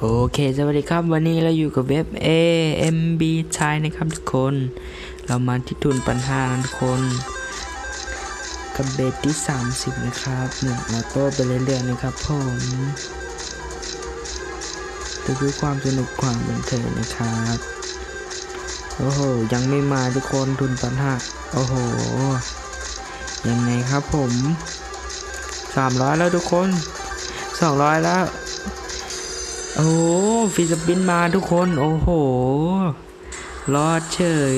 โอเค สวัสดีครับ วันนี้เราอยู่กับเว็บ AMB ชายนะครับทุกคน เรามาที่ทุนปัญหาทุกคน กับเบสที่ 30 นะครับหนึ่งออโต้ไปเรื่อยๆนะครับผมดูด้วยความสนุกความบันเทิงนะครับโอ้โห ยังไม่มาทุกคนทุนปัญหาโอ้โห ยังไงครับผม 300 แล้วทุกคน 200 แล้ว โอ้ฟิสปินมาทุกคน โอ้โห รอดเฉย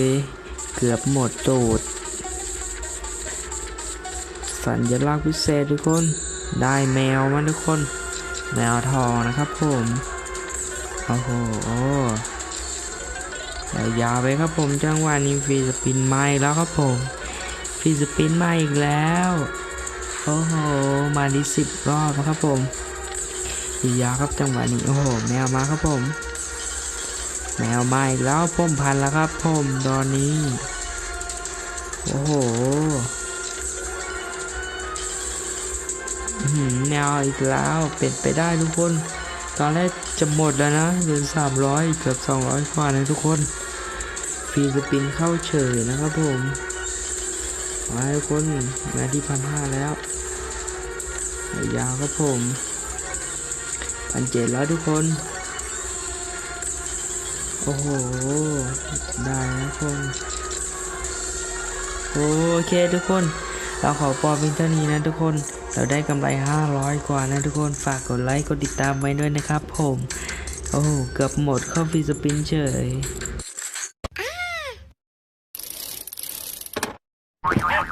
เกือบหมดตูด สัญลักษณ์พิเศษทุกคน ได้แมวมาทุกคน แมวทองนะครับผม โอ้โหยาวๆไปครับผมจังหวะนี้ฟรีสปินไมาอีกแล้วครับผม ฟีสปินมาอีกแล้ว โอ้โห มาดีสิบรอบนะครับผมอียาครับจังหวะนี้ โอ้โห แมวมาครับผม แมวมาอีกแล้วผมพันแล้วครับผมตอนนี้ โอ้โหแมวอีกแล้วเป็นไปได้ทุกคน ตอนแรกจะหมดแล้วนะเหลือสามร้อยเกือบสองร้อยกว่านะทุกคน ฟีสปินเข้าเฉยนะครับผม มาทุกคนมาที่พันห้าแล้วยาวครับผมพันเจ็ดแล้วทุกคน โอ้โห ได้นะทุกคนโอเคทุกคน เราขอปอเป็นเท่านี้นะทุกคน เราได้กำไร 500 กว่านะทุกคน ฝากกดไลค์ กดติดตามไว้ด้วยนะครับผม โอ้โหเกือบหมดเข้าฟรีสปินเฉย Are you in?